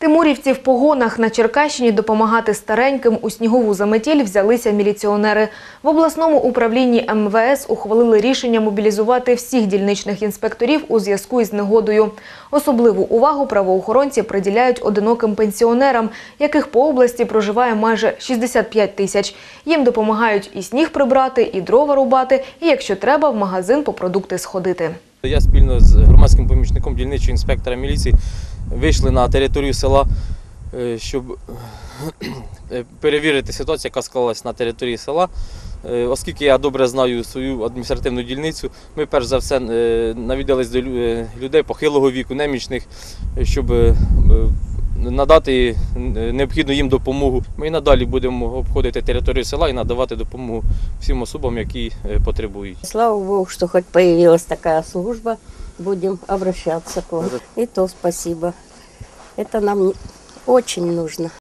Тимурівці в погонах на Черкащині допомагати стареньким у снігову заметіль взялися міліціонери. В обласному управлінні МВС ухвалили рішення мобілізувати всіх дільничних інспекторів у зв'язку із негодою. Особливу увагу правоохоронці приділяють одиноким пенсіонерам, яких по області проживає майже 65 тисяч. Їм допомагають і сніг прибрати, і дрова рубати, і якщо треба, в магазин по продукти сходити. Я спільно з громадським помічником дільничого інспектора міліції вийшли на територію села, е, щоб е, перевірити ситуацію, яка склалась на території села. Е, Оскільки я добре знаю свою адміністративну дільницю, ми перш за все навідались до людей похилого віку, немічних, щоб надати е, необхідну їм допомогу. Ми і надалі будемо обходити територію села і надавати допомогу всім особам, які е, потребують. Слава Богу, що хоч з'явилася така служба, будемо обращаться к вам. І то спасибо. Це нам дуже нужно.